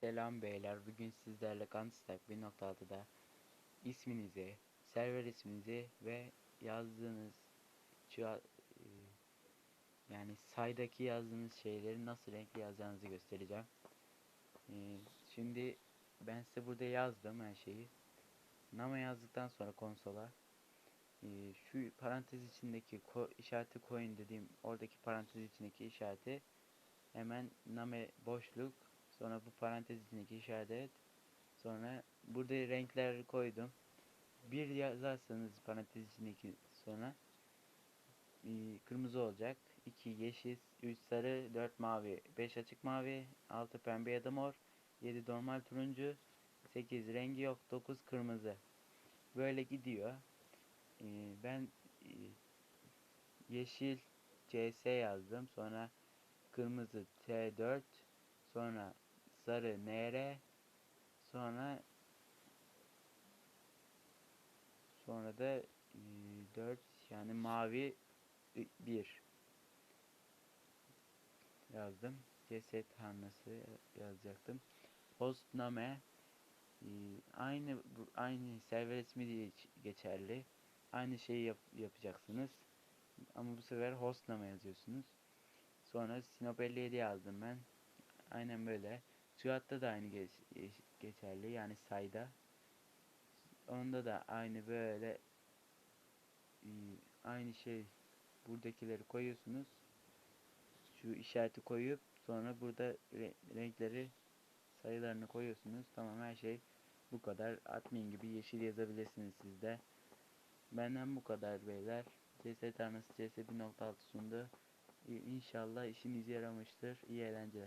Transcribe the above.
Selam beyler. Bugün sizlerle Counter-Strike 1.6'da isminizi, server isminizi ve yazdığınız e, yani saydaki yazdığınız şeyleri nasıl renkli yazacağınızı göstereceğim. E, Şimdi ben size burada yazdım her şeyi. Nama yazdıktan sonra konsola e, şu parantez içindeki ko işareti koyun dediğim oradaki parantez içindeki işareti hemen name boşluk sonra bu parantez içindeki işaret. Sonra burada renkler koydum. Bir yazarsanız parantez içindeki sonra e, kırmızı olacak. 2 yeşil 3 sarı 4 mavi. 5 açık mavi 6 pembe ya da mor. 7 normal turuncu 8 rengi yok 9 kırmızı. Böyle gidiyor. E, ben e, yeşil CS yazdım. Sonra kırmızı T4 sonra sarı NR sonra sonra da 4 yani mavi 1 yazdım. Ceset hanası yazacaktım. Host name e, aynı aynı server ismi diye geçerli. Aynı şeyi yap, yapacaksınız. Ama bu sefer host name yazıyorsunuz. Sonra Sinop 57 yazdım ben. Aynen böyle. Suat'ta da aynı geç, geç- geçerli. Yani sayda. Onda da aynı böyle e, aynı şey buradakileri koyuyorsunuz. Şu işareti koyup sonra burada re- renkleri sayılarını koyuyorsunuz. Tamam her şey bu kadar. Admin gibi yeşil yazabilirsiniz siz de. Benden bu kadar beyler. CS Tanrısı CS 1.6 sundu. İnşallah işinize yaramıştır. İyi eğlenceler.